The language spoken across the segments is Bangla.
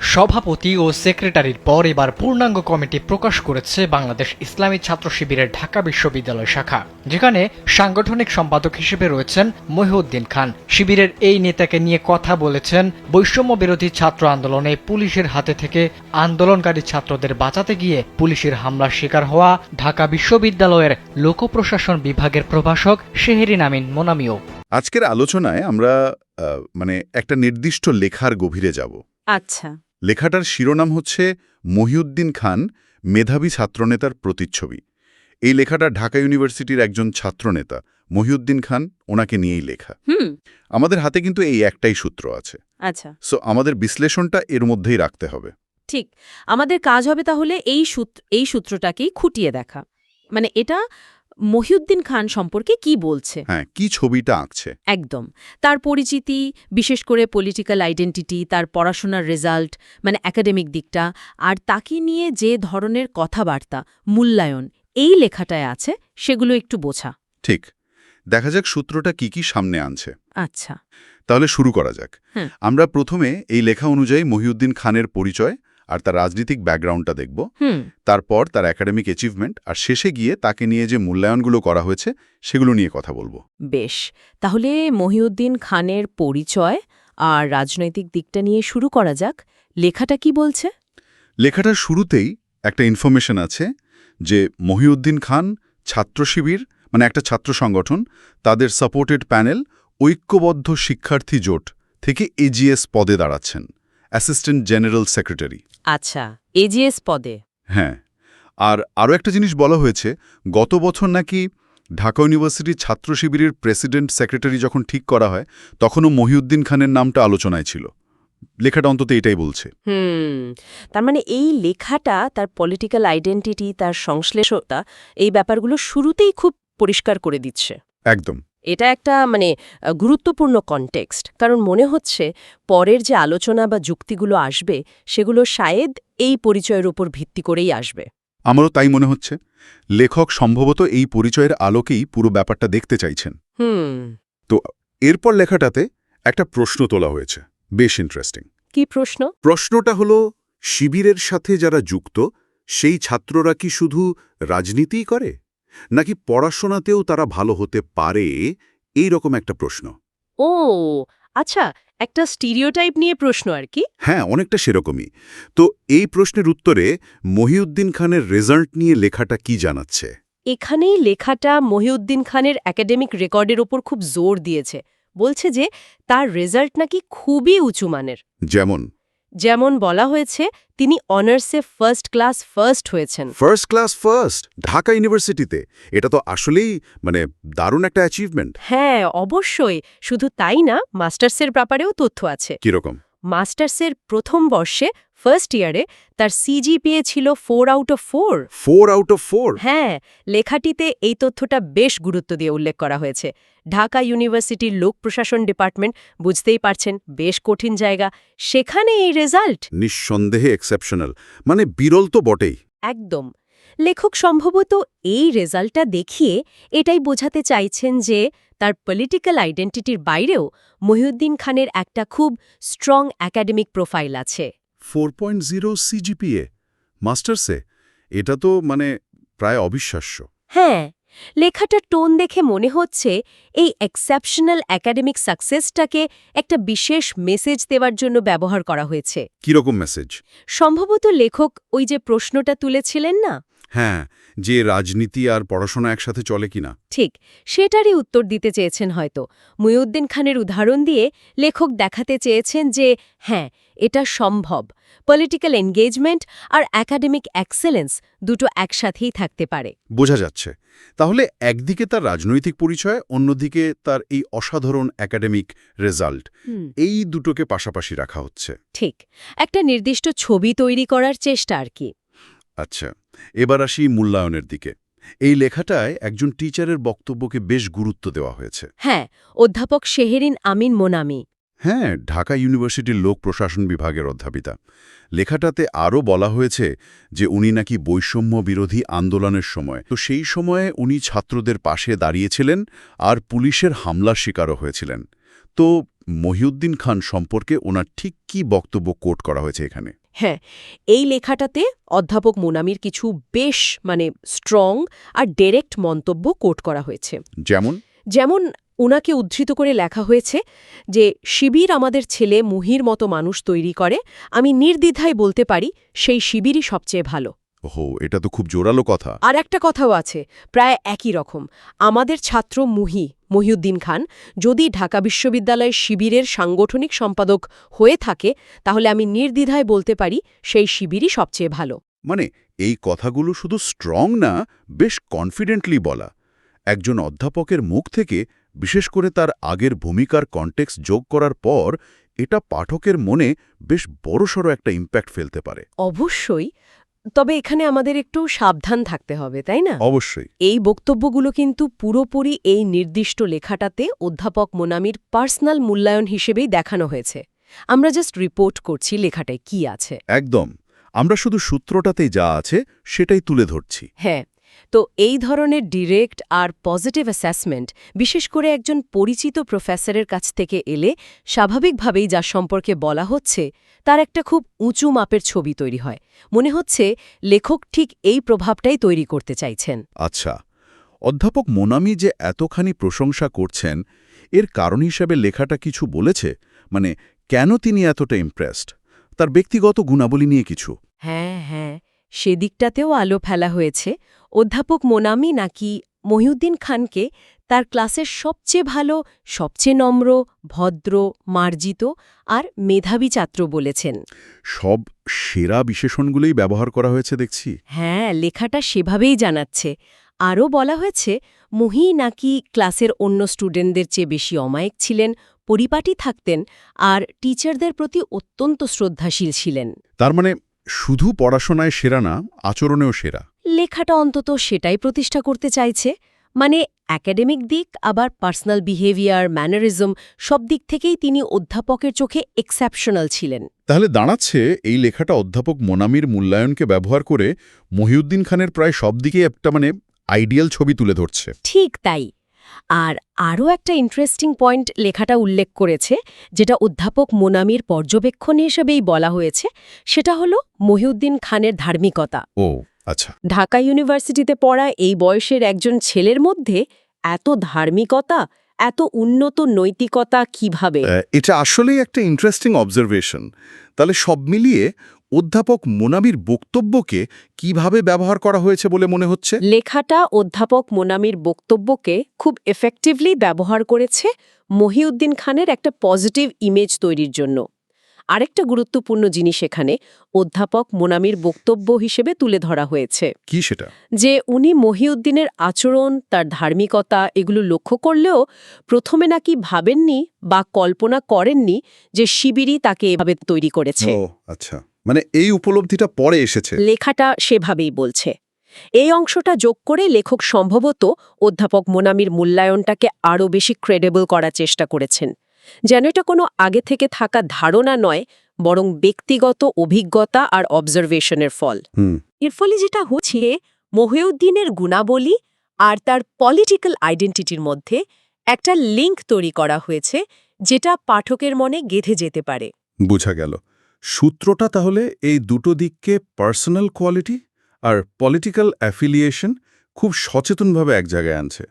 সভাপতি ও সেক্রেটারির পর এবার পূর্ণাঙ্গ কমিটি প্রকাশ করেছে বাংলাদেশ ইসলামী ছাত্র শিবিরের ঢাকা বিশ্ববিদ্যালয় শাখা যেখানে সাংগঠনিক সম্পাদক হিসেবে রয়েছেন মহিউদ্দিন খান। শিবিরের এই নেতাকে নিয়ে কথা বলেছেন বৈষম্য বিরোধী ছাত্র আন্দোলনে পুলিশের হাতে থেকে আন্দোলনকারী ছাত্রদের বাঁচাতে গিয়ে পুলিশের হামলার শিকার হওয়া ঢাকা বিশ্ববিদ্যালয়ের লোক প্রশাসন বিভাগের প্রভাষক শেহরিন আমিন মোনামিও। আজকের আলোচনায় আমরা আহ, মানে একটা নির্দিষ্ট লেখার গভীরে যাব। আচ্ছা। লেখাটার শিরোনাম হচ্ছে মহিউদ্দিন খান মেধাবী ছাত্রনেতার প্রতিচ্ছবি। এই লেখাটা ঢাকা ইউনিভার্সিটির একজন ছাত্রনেতা মহিউদ্দিন খান ওনাকে নিয়েই লেখা। হুম। আমাদের হাতে কিন্তু এই একটাই সূত্র আছে। আচ্ছা। সো আমাদের বিশ্লেষণটা এর মধ্যেই রাখতে হবে। ঠিক। আমাদের কাজ হবে তাহলে এই সূত্র এই সূত্রটাকেই খুঁটিয়ে দেখা। মানে এটা মহিউদ্দিন খান সম্পর্কে কি বলছে? হ্যাঁ কি ছবিটা আঁকছে? একদম। তার পরিচিতি বিশেষ করে পলিটিক্যাল আইডেন্টিটি তার পড়াশোনার রেজাল্ট মানে একাডেমিক দিকটা আর তাকে নিয়ে যে ধরনের কথাবার্তা মূল্যায়ন এই লেখাটায় আছে সেগুলো একটু বোঝা। ঠিক। দেখা যাক সূত্রটা কি কি সামনে আনছে। আচ্ছা। তাহলে শুরু করা যাক। আমরা প্রথমে এই লেখা অনুযায়ী মহিউদ্দিন খানের পরিচয় আর তার রাজনৈতিক ব্যাকগ্রাউন্ডটা দেখব। তারপর তার একাডেমিক অ্যাচিভমেন্ট আর শেষে গিয়ে তাকে নিয়ে যে মূল্যায়নগুলো করা হয়েছে সেগুলো নিয়ে কথা বলব। বেশ তাহলে মহিউদ্দিন খানের পরিচয় আর রাজনৈতিক দিকটা নিয়ে শুরু করা যাক। লেখাটা কি বলছে? লেখাটার শুরুতেই একটা ইনফরমেশন আছে যে মহিউদ্দিন খান ছাত্র শিবির মানে একটা ছাত্র সংগঠন তাদের সাপোর্টেড প্যানেল ঐক্যবদ্ধ শিক্ষার্থী জোট থেকে এজিএস পদে দাঁড়াচ্ছেন। Assistant general secretary. আচ্ছা এজিএস পদে। হ্যাঁ আর আরও একটা জিনিস বলা হয়েছে গত বছর নাকি ঢাকা ইউনিভার্সিটির ছাত্র শিবিরের প্রেসিডেন্ট সেক্রেটারি যখন ঠিক করা হয় তখনও মহিউদ্দিন খানের নামটা আলোচনায় ছিল। লেখাটা অন্তত এটাই বলছে। হুম তার মানে এই লেখাটা তার পলিটিক্যাল আইডেন্টিটি তার সংশ্লেষতা এই ব্যাপারগুলো শুরুতেই খুব পরিষ্কার করে দিচ্ছে। একদম। এটা একটা মানে গুরুত্বপূর্ণ কনটেক্সট কারণ মনে হচ্ছে পরের যে আলোচনা বা যুক্তিগুলো আসবে সেগুলো শায়েদ এই পরিচয়ের উপর ভিত্তি করেই আসবে। আমারও তাই মনে হচ্ছে। লেখক সম্ভবত এই পরিচয়ের আলোকেই পুরো ব্যাপারটা দেখতে চাইছেন। হুম। তো এরপর লেখাটাতে একটা প্রশ্ন তোলা হয়েছে। বেশ ইন্টারেস্টিং কি প্রশ্ন? প্রশ্নটা হল শিবিরের সাথে যারা যুক্ত সেই ছাত্ররা কি শুধু রাজনীতিই করে? নাকি পড়াশোনাতেও তারা ভালো হতে পারে? এই রকম একটা প্রশ্ন। ও আচ্ছা একটা স্টিরিওটাইপ নিয়ে প্রশ্ন আর কি। হ্যাঁ অনেকটা সেরকমই। তো এই প্রশ্নের উত্তরে মহিউদ্দিন খানের রেজাল্ট নিয়ে লেখাটা কি জানাচ্ছে? এখানেই লেখাটা মহিউদ্দিন খানের একাডেমিক রেকর্ডের ওপর খুব জোর দিয়েছে। বলছে যে তার রেজাল্ট নাকি খুবই উঁচু মানের। যেমন? যেমন বলা হয়েছে তিনি অনার্সে ফার্স্ট ক্লাস ফার্স্ট হয়েছেন। ফার্স্ট ক্লাস ফার্স্ট ঢাকা ইউনিভার্সিটিতে এটা তো আসলেই মানে দারুণ একটা অ্যাচিভমেন্ট হ্যাঁ অবশ্যই। শুধু তাই না মাস্টার্সের ব্যাপারেও তথ্য আছে। কীরকম? মাস্টার্সের প্রথম বর্ষে ফার্স্ট ইয়ারে তার সিজিপিএ ছিল four out of four four out of four হ্যাঁ লেখাটিতে এই তথ্যটা বেশ গুরুত্ব দিয়ে উল্লেখ করা হয়েছে। ঢাকা ইউনিভার্সিটির লোক প্রশাসন ডিপার্টমেন্ট বুঝতেই পারছেন বেশ কঠিন জায়গা। সেখানে এই রেজাল্ট নিঃসন্দেহে এক্সেপশনাল মানে বিরল তো বটেই। একদম। লেখক সম্ভবত এই রেজাল্টটা দেখিয়ে এটাই বোঝাতে চাইছেন যে তার পলিটিক্যাল আইডেন্টিটির বাইরেও মহিউদ্দিন খানের একটা খুব স্ট্রং একাডেমিক প্রোফাইল আছে। Four point zero CGPA. মাস্টার্সে এটা তো মানে প্রায় অবিশ্বাস্য। হ্যাঁ লেখাটার টোন দেখে মনে হচ্ছে এই এক্সেপশনাল একাডেমিক সাকসেসটাকে একটা বিশেষ মেসেজ দেওয়ার জন্য ব্যবহার করা হয়েছে। কীরকম মেসেজ সম্ভবত লেখক ওই যে প্রশ্নটা তুলেছিলেন না? হ্যাঁ যে রাজনীতি আর পড়াশোনা একসাথে চলে কিনা। ঠিক সেটারই উত্তর দিতে চেয়েছেন হয়তো। মুইউদ্দিন খানের উদাহরণ দিয়ে লেখক দেখাতে চেয়েছেন যে হ্যাঁ এটা সম্ভব। পলিটিক্যাল এনগেজমেন্ট আর একাডেমিক এক্সেলেন্স দুটো একসাথেই থাকতে পারে। বোঝা যাচ্ছে। তাহলে একদিকে তার রাজনৈতিক পরিচয় অন্যদিকে তার এই অসাধারণ একাডেমিক রেজাল্ট। এই দুটোকে পাশাপাশি রাখা হচ্ছে। ঠিক একটা নির্দিষ্ট ছবি তৈরি করার চেষ্টা আর কি। আচ্ছা। এবার আসি মূল্যায়নের দিকে। এই লেখাটায় একজন টিচারের বক্তব্যকে বেশ গুরুত্ব দেওয়া হয়েছে। হ্যাঁ অধ্যাপক শেহেরিন আমিন মোনামি। হ্যাঁ ঢাকা ইউনিভার্সিটির লোক প্রশাসন বিভাগের অধ্যাপিতা। লেখাটাতে আরও বলা হয়েছে যে উনি নাকি বৈষম্য বিরোধী আন্দোলনের সময়। তো সেই সময়ে উনি ছাত্রদের পাশে দাঁড়িয়েছিলেন আর পুলিশের হামলার শিকারও হয়েছিলেন। তো মহিউদ্দিন খান সম্পর্কে ওনার ঠিক কি বক্তব্য কোট করা হয়েছে এখানে? হ্যাঁ এই লেখাটাতে অধ্যাপক মোনামির কিছু বেশ মানে স্ট্রং আর ডিরেক্ট মন্তব্য কোট করা হয়েছে। যেমন? যেমন ওনাকে উদ্ধৃত করে লেখা হয়েছে যে শিবির আমাদের ছেলে মুহির মতো মানুষ তৈরি করে আমি নির্দ্বিধায় বলতে পারি সেই শিবিরই সবচেয়ে ভালো। ওহো এটা তো খুব জোরালো কথা। আর একটা কথাও আছে প্রায় একই রকম। আমাদের ছাত্র মুহি মহিউদ্দিন খান যদি ঢাকা বিশ্ববিদ্যালয়ের শিবিরের সাংগঠনিক সম্পাদক হয়ে থাকে তাহলে আমি নির্দ্বিধায় বলতে পারি সেই শিবিরই সবচেয়ে ভালো। মানে এই কথাগুলো শুধু স্ট্রং না বেশ কনফিডেন্টলি বলা। একজন অধ্যাপকের মুখ থেকে বিশেষ করে তার আগের ভূমিকার কন্টেক্স যোগ করার পর এটা পাঠকের মনে বেশ বড়সড় একটা ইম্প্যাক্ট ফেলতে পারে। অবশ্যই তবে এখানে আমাদের একটু সাবধান থাকতে হবে তাই না? অবশ্যই। এই বক্তব্যগুলো কিন্তু পুরোপুরি এই নির্দিষ্ট লেখাটাতে অধ্যাপক মোনামির পার্সোনাল মূল্যায়ন হিসেবেই দেখানো হয়েছে। আমরা জাস্ট রিপোর্ট করছি লেখাটায় কি আছে। একদম। আমরা শুধু সূত্রটাতেই যা আছে সেটাই তুলে ধরছি। হ্যাঁ। তো এই ধরনের ডিরেক্ট আর পজিটিভ অ্যাসেসমেন্ট বিশেষ করে একজন পরিচিত প্রফেসরের কাছ থেকে এলে স্বাভাবিকভাবেই যা সম্পর্কে বলা হচ্ছে তার একটা খুব উঁচু মাপের ছবি তৈরি হয়। মনে হচ্ছে লেখক ঠিক এই প্রভাবটাই তৈরি করতে চাইছেন। আচ্ছা অধ্যাপক মোনামি যে এতখানি প্রশংসা করছেন এর কারণ হিসেবে লেখাটা কিছু বলেছে? মানে কেন তিনি এতটা ইমপ্রেসড তার ব্যক্তিগত গুণাবলী নিয়ে কিছু। হ্যাঁ হ্যাঁ সেদিকটাতেও আলো ফেলা হয়েছে। অধ্যাপক মোনামি নাকি মহিউদ্দিন খানকে তার ক্লাসের সবচেয়ে ভালো সবচেয়ে নম্র ভদ্র মার্জিত আর মেধাবী ছাত্র বলেছেন। সব সেরা বিশেষণগুলোই ব্যবহার করা হয়েছে দেখছি। হ্যাঁ লেখাটা সেভাবেই জানাচ্ছে। আরও বলা হয়েছে মহি নাকি ক্লাসের অন্য স্টুডেন্টদের চেয়ে বেশি অমায়িক ছিলেন পরিপাটি থাকতেন আর টিচারদের প্রতি অত্যন্ত শ্রদ্ধাশীল ছিলেন। তার মানে শুধু পড়াশোনায় সেরা না আচরণেও সেরা। লেখাটা অন্তত সেটাই প্রতিষ্ঠা করতে চাইছে। মানে একাডেমিক দিক আবার পার্সোনাল বিহেভিয়ার ম্যানারিজম সব দিক থেকেই তিনি অধ্যাপকের চোখে এক্সেপশনাল ছিলেন। তাহলে দাঁড়াচ্ছে এই লেখাটা অধ্যাপক মোনামির মূল্যায়নকে ব্যবহার করে মহিউদ্দিন খানের প্রায় সব দিকেই একটা মানে আইডিয়াল ছবি তুলে ধরছে। ঠিক তাই। আর আরও একটা ইন্টারেস্টিং পয়েন্ট লেখাটা উল্লেখ করেছে যেটা অধ্যাপক মোনামির পর্যবেক্ষণ হিসেবেই বলা হয়েছে সেটা হলো মহিউদ্দিন খানের ধার্মিকতা। ও। আচ্ছা। ঢাকা ইউনিভার্সিটিতে পড়া এই বয়সের একজন ছেলের মধ্যে এত ধার্মিকতা এত উন্নত নৈতিকতা কীভাবে? এটা আসলেই একটা ইন্টারেস্টিং অবজারভেশন তাহলে সব মিলিয়ে অধ্যাপক মোনামির বক্তব্যকে কীভাবে ব্যবহার করা হয়েছে বলে মনে হচ্ছে? লেখাটা অধ্যাপক মোনামির বক্তব্যকে খুব এফেক্টিভলি ব্যবহার করেছে মহিউদ্দিন খানের একটা পজিটিভ ইমেজ তৈরির জন্য। আরেকটা গুরুত্বপূর্ণ জিনিস এখানে অধ্যাপক মোনামির বক্তব্য হিসেবে তুলে ধরা হয়েছে। কি সেটা? যে উনি মহিউদ্দিনের আচরণ তার ধার্মিকতা এগুলো লক্ষ্য করলেও প্রথমে নাকি ভাবেননি বা কল্পনা করেননি যে শিবিরই তাকে এভাবে তৈরি করেছে। আচ্ছা। মানে এই উপলব্ধিটা পরে এসেছে। লেখাটা সেভাবেই বলছে। এই অংশটা যোগ করে লেখক সম্ভবত অধ্যাপক মোনামির মূল্যায়নটাকে আরও বেশি ক্রেডেবল করার চেষ্টা করেছেন। যেন এটা কোনো আগে থেকে থাকা ধারণা নয় বরং ব্যক্তিগত অভিজ্ঞতা আর অবজারভেশনের ফল। এর ফলে যেটা হচ্ছে মহিউদ্দিনের গুণাবলী আর তার পলিটিক্যাল আইডেন্টিটির মধ্যে একটা লিঙ্ক তৈরি করা হয়েছে যেটা পাঠকের মনে গেঁথে যেতে পারে। বোঝা গেল। সূত্রটা তাহলে এই দুটো দিককে পার্সোনাল কোয়ালিটি আর পলিটিক্যাল অ্যাফিলিয়েশন খুব সচেতনভাবে এক জায়গায় আনছে।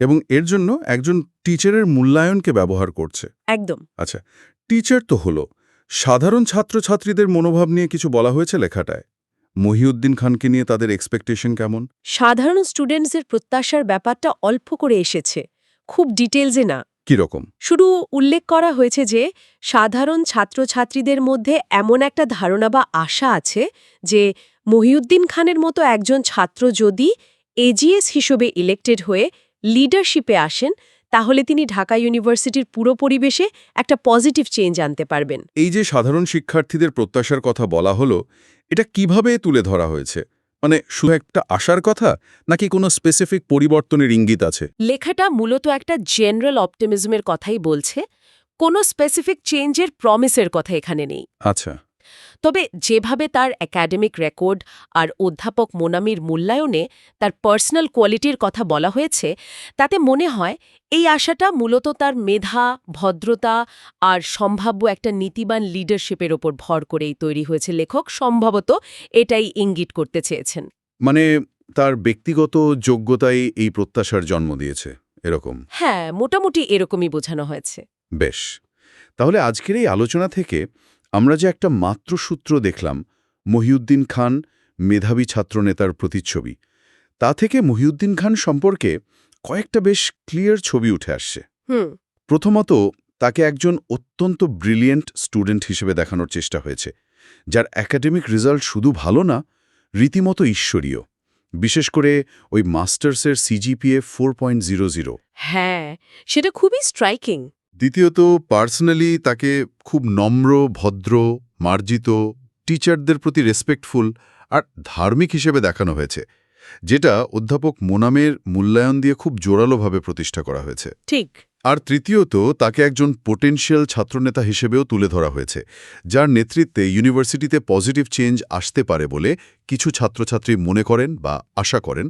এবং এর জন্য একজন টিচারের মূল্যায়নকে ব্যবহার করছে। একদম। আচ্ছা টিচার তো হলো। সাধারণ ছাত্রছাত্রীদের মনোভাব নিয়ে কিছু বলা হয়েছে লেখাটায়? মহিউদ্দিন খানকে নিয়ে তাদের এক্সপেকটেশন কেমন? সাধারণ স্টুডেন্টসের প্রত্যাশার ব্যাপারটা অল্প করে এসেছে। খুব ডিটেলসে না। কীরকম? শুধু উল্লেখ করা হয়েছে যে সাধারণ ছাত্রছাত্রীদের মধ্যে এমন একটা ধারণা বা আশা আছে যে মহিউদ্দিন খানের মতো একজন ছাত্র যদি এজিএস হিসেবে ইলেক্টেড হয়ে লিডারশিপে আসেন তাহলে তিনি ঢাকা ইউনিভার্সিটির পুরো পরিবেশে একটা পজিটিভ চেঞ্জ আনতে পারবেন। এই যে সাধারণ শিক্ষার্থীদের প্রত্যাশার কথা বলা হলো এটা কীভাবে তুলে ধরা হয়েছে? মানে শুধু একটা আশার কথা নাকি কোনো স্পেসিফিক পরিবর্তনের ইঙ্গিত আছে? লেখাটা মূলত একটা জেনারেল অপটিমিজমের কথাই বলছে কোনো স্পেসিফিক চেঞ্জের প্রমিসের কথা এখানে নেই। আচ্ছা। তবে যেভাবে তার একাডেমিক রেকর্ড আর অধ্যাপক মোনামির মূল্যায়নে তার পার্সোনাল কোয়ালিটির কথা বলা হয়েছে তাতে মনে হয় এই আশাটা মূলত তার মেধা ভদ্রতা আর সম্ভাব্য একটা নীতিবান লিডারশিপের ওপর ভর করেই তৈরি হয়েছে লেখক। সম্ভবত এটাই ইঙ্গিত করতে চেয়েছেন। মানে তার ব্যক্তিগত যোগ্যতাই এই প্রত্যাশার জন্ম দিয়েছে এরকম? হ্যাঁ মোটামুটি এরকমই বোঝানো হয়েছে। বেশ। তাহলে আজকের এই আলোচনা থেকে আমরা যে একটা মাত্রসূত্র দেখলাম মহিউদ্দিন খান মেধাবী ছাত্রনেতার প্রতিচ্ছবি। তা থেকে মহিউদ্দিন খান সম্পর্কে কয়েকটা বেশ ক্লিয়ার ছবি উঠে আসছে। প্রথমত তাকে একজন অত্যন্ত ব্রিলিয়েন্ট স্টুডেন্ট হিসেবে দেখানোর চেষ্টা হয়েছে যার একাডেমিক রেজাল্ট শুধু ভালো না রীতিমতো ঈশ্বরীয়। বিশেষ করে ওই মাস্টার্সের CGPA four point zero zero. হ্যাঁ সেটা খুবই স্ট্রাইকিং দ্বিতীয়ত পার্সোনালি তাকে খুব নম্র ভদ্র মার্জিত টিচারদের প্রতি রেসপেক্টফুল আর ধার্মিক হিসেবে দেখানো হয়েছে যেটা অধ্যাপক মোনামের মূল্যায়ন দিয়ে খুব জোরালোভাবে প্রতিষ্ঠা করা হয়েছে। ঠিক। আর তৃতীয়ত তাকে একজন পোটেনশিয়াল ছাত্রনেতা হিসেবেও তুলে ধরা হয়েছে যার নেতৃত্বে ইউনিভার্সিটিতে পজিটিভ চেঞ্জ আসতে পারে বলে কিছু ছাত্রছাত্রী মনে করেন বা আশা করেন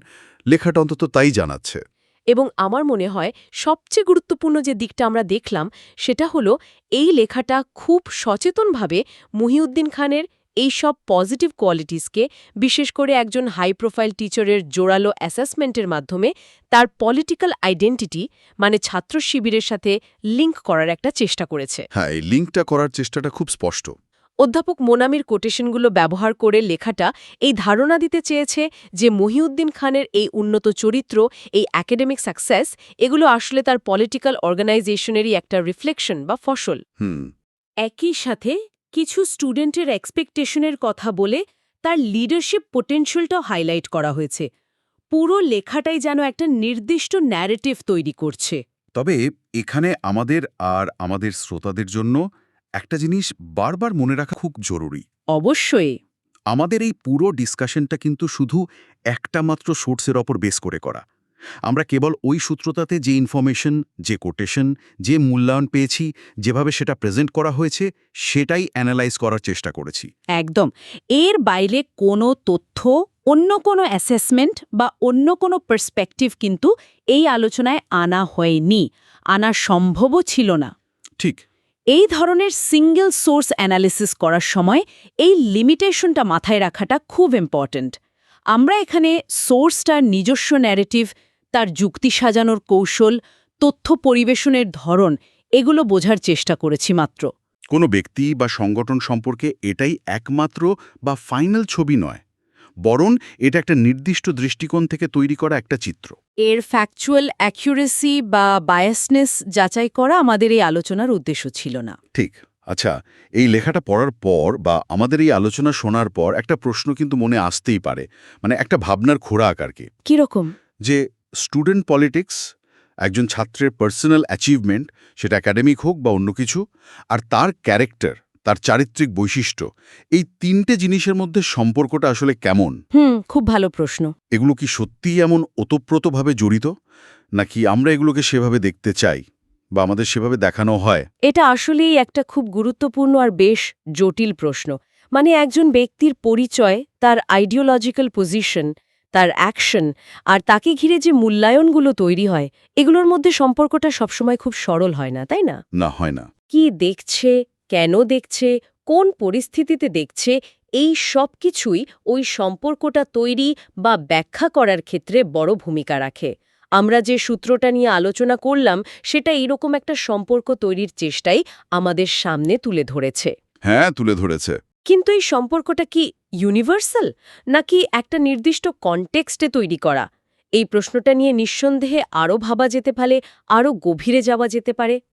লেখাটা অন্তত তাই জানাচ্ছে। এবং আমার মনে হয় সবচেয়ে গুরুত্বপূর্ণ যে দিকটা আমরা দেখলাম, সেটা হলো এই লেখাটা খুব সচেতনভাবে মহিউদ্দিন খানের এই সব পজিটিভ কোয়ালিটিসকে, বিশেষ করে একজন হাই প্রোফাইল টিচারের জোরালো অ্যাসেসমেন্টের মাধ্যমে তার পলিটিক্যাল আইডেন্টিটি মানে ছাত্র শিবিরের সাথে লিঙ্ক করার একটা চেষ্টা করেছে। হ্যাঁ এই লিঙ্কটা করার চেষ্টাটা খুব স্পষ্ট। অধ্যাপক মোনামির কোটেশনগুলো ব্যবহার করে লেখাটা এই ধারণা দিতে চেয়েছে যে মহিউদ্দিন খানের এই উন্নত চরিত্র এই একাডেমিক সাকসেস এগুলো আসলে তার পলিটিক্যাল অর্গানাইজেশনেরই একটা রিফ্লেকশন বা ফসল। হুম। একই সাথে কিছু স্টুডেন্টের এক্সপেকটেশনের কথা বলে তার লিডারশিপ পোটেনশিয়ালটাও হাইলাইট করা হয়েছে। পুরো লেখাটাই যেন একটা নির্দিষ্ট ন্যারেটিভ তৈরি করছে। তবে এখানে আমাদের আর আমাদের শ্রোতাদের জন্য একটা জিনিস বারবার মনে রাখা খুব জরুরি। অবশ্যই। আমাদের এই পুরো ডিসকাশনটা কিন্তু শুধু একটা মাত্র সোর্সের ওপর বেস করে করা। আমরা কেবল ওই সূত্রতাতে যে ইনফরমেশন যে কোটেশন যে মূল্যায়ন পেয়েছি যেভাবে সেটা প্রেজেন্ট করা হয়েছে সেটাই অ্যানালাইজ করার চেষ্টা করেছি। একদম। এর বাইরে কোনো তথ্য অন্য কোনো অ্যাসেসমেন্ট বা অন্য কোনো পার্সপেক্টিভ কিন্তু এই আলোচনায় আনা হয়নি। আনা সম্ভবও ছিল না। ঠিক। এই ধরনের সিঙ্গেল সোর্স অ্যানালিসিস করার সময় এই লিমিটেশনটা মাথায় রাখাটা খুব ইম্পর্ট্যান্ট আমরা এখানে সোর্সটার নিজস্ব ন্যারেটিভ তার যুক্তি সাজানোর কৌশল, তথ্য পরিবেশনের ধরন, এগুলো বোঝার চেষ্টা করেছি মাত্র। কোনো ব্যক্তি বা সংগঠন সম্পর্কে এটাই একমাত্র বা ফাইনাল ছবি নয়। বরং এটা একটা নির্দিষ্ট দৃষ্টিকোণ থেকে তৈরি করা একটা চিত্র। এর ফ্যাকচুয়াল অ্যাকিউরেসি বা বায়াসনেস যাচাই করা আমাদের এই আলোচনার উদ্দেশ্য ছিল না। ঠিক। আচ্ছা এই লেখাটা পড়ার পর বা আমাদের এই আলোচনা শোনার পর একটা প্রশ্ন কিন্তু মনে আসতেই পারে মানে একটা ভাবনার খোরাক আর কি। কীরকম যে স্টুডেন্ট পলিটিক্স একজন ছাত্রের পার্সোনাল অ্যাচিভমেন্ট সেটা একাডেমিক হোক বা অন্য কিছু আর তার ক্যারেক্টার তার চারিত্রিক বৈশিষ্ট্য। এই তিনটে জিনিসের মধ্যে সম্পর্কটা আসলে কেমন? হুম খুব ভালো প্রশ্ন। এগুলো কি সত্যিই এমন ওতপ্রোতভাবে জড়িত? নাকি আমরা এগুলোকে সেভাবে দেখতে চাই বা আমাদের সেভাবে দেখানো হয়? এটা আসলেই একটা খুব গুরুত্বপূর্ণ আর বেশ জটিল প্রশ্ন। মানে একজন ব্যক্তির পরিচয় তার আইডিওলজিক্যাল পজিশন তার অ্যাকশন আর তাকে ঘিরে যে মূল্যায়নগুলো তৈরি হয় এগুলোর মধ্যে সম্পর্কটা সবসময় খুব সরল হয় না তাই না? না হয় না। কি দেখছে কেন দেখছে কোন পরিস্থিতিতে দেখছে এই সব কিছুই ওই সম্পর্কটা তৈরি বা ব্যাখ্যা করার ক্ষেত্রে বড় ভূমিকা রাখে। আমরা যে সূত্রটা নিয়ে আলোচনা করলাম সেটা এরকম একটা সম্পর্ক তৈরির চেষ্টাই আমাদের সামনে তুলে ধরেছে। হ্যাঁ তুলে ধরেছে। কিন্তু এই সম্পর্কটা কি ইউনিভার্সাল নাকি একটা নির্দিষ্ট কনটেক্সটে তৈরি করা? এই প্রশ্নটা নিয়ে নিঃসন্দেহে আরও ভাবা যেতে পারে আরও গভীরে যাওয়া যেতে পারে।